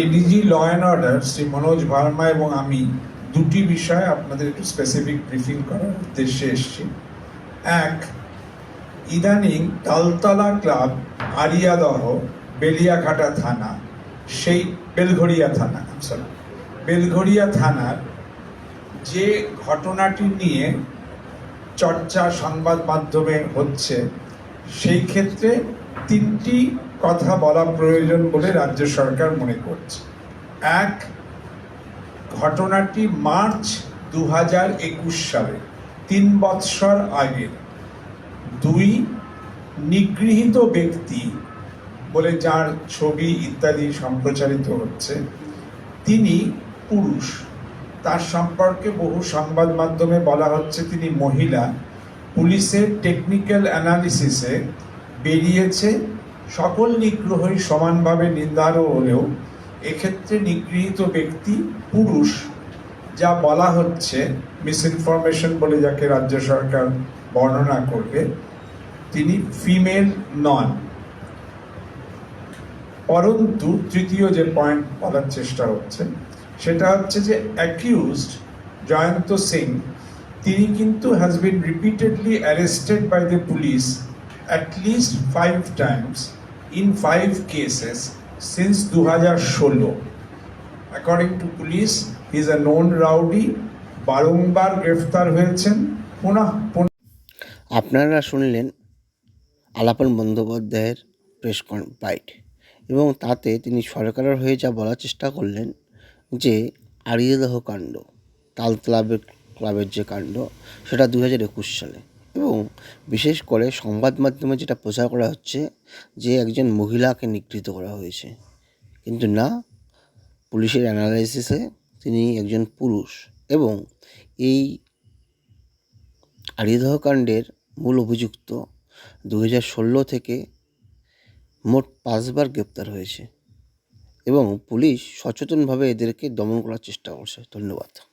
ADG law and order, Shri Manoj Verma এবং আমি দুটি বিষয়ে আপনাদের একটু স্পেসিফিক ব্রিফিং করার উদ্দেশ্যে এসেছি। এক, ইদানিং তালতলা ক্লাব আরিয়াদহ, বেলিয়াঘাটা থানা, সেই বেলঘড়িয়া থানা সরি বেলঘড়িয়া থানার যে ঘটনাটি নিয়ে চর্চা সংবাদ মাধ্যমে হচ্ছে, সেই ক্ষেত্রে তিনটি কথা বলা প্রয়োজন বলে রাজ্য সরকার মনে করছে। এক, ঘটনাটি মার্চ দু হাজার একুশ সালে, তিন বৎসর আগে। দুই, নিগৃহীত ব্যক্তি বলে যার ছবি ইত্যাদি সম্প্রচারিত হচ্ছে, তিনি পুরুষ। তার সম্পর্কে বহু সংবাদ মাধ্যমে বলা হচ্ছে তিনি মহিলা। পুলিশের টেকনিক্যাল অ্যানালিসিসে বেরিয়েছে সকল নিগ্রহই সমানভাবে নির্ধারণ হলেও এক্ষেত্রে নিগৃহীত ব্যক্তি পুরুষ, যা বলা হচ্ছে মিসইনফরমেশন বলে যাকে রাজ্য সরকার বর্ণনা করবে, তিনি ফিমেল নন। পরন্তু তৃতীয় যে পয়েন্ট বলার চেষ্টা হচ্ছে, সেটা হচ্ছে যে অ্যাকিউজড জয়ন্ত সিং, তিনি কিন্তু has been repeatedly arrested by the police at least five times five cases since দু হাজার ষোলো। According to police is a known rowdy বারংবার গ্রেফতার হয়েছেন, পুনঃ পুনঃ আপনারা শুনলেন আলাপন বন্দ্যোপাধ্যায়ের প্রেস বাইট, এবং তাতে তিনি সরকারের হয়ে যা বলার চেষ্টা করলেন যে আরিয়াদহ কাণ্ড তাল ক্লাবের ক্লাবের যে কাণ্ড, সেটা দু হাজার একুশ সালে। এবং বিশেষ করে সংবাদ মাধ্যমে যেটা প্রচার করা হচ্ছে, যে একজন মহিলাকে নিগৃহীত করা হয়েছে। কিন্তু না, পুলিশের অ্যানালাইসিসে তিনি একজন পুরুষ এবং এই আরিদাহ কাণ্ডের মূল অভিযুক্ত দু হাজার ষোলো থেকে মোট পাঁচবার গ্রেপ্তার হয়েছে এবং পুলিশ সচেতনভাবে এদেরকে দমন করার চেষ্টা করছে। ধন্যবাদ।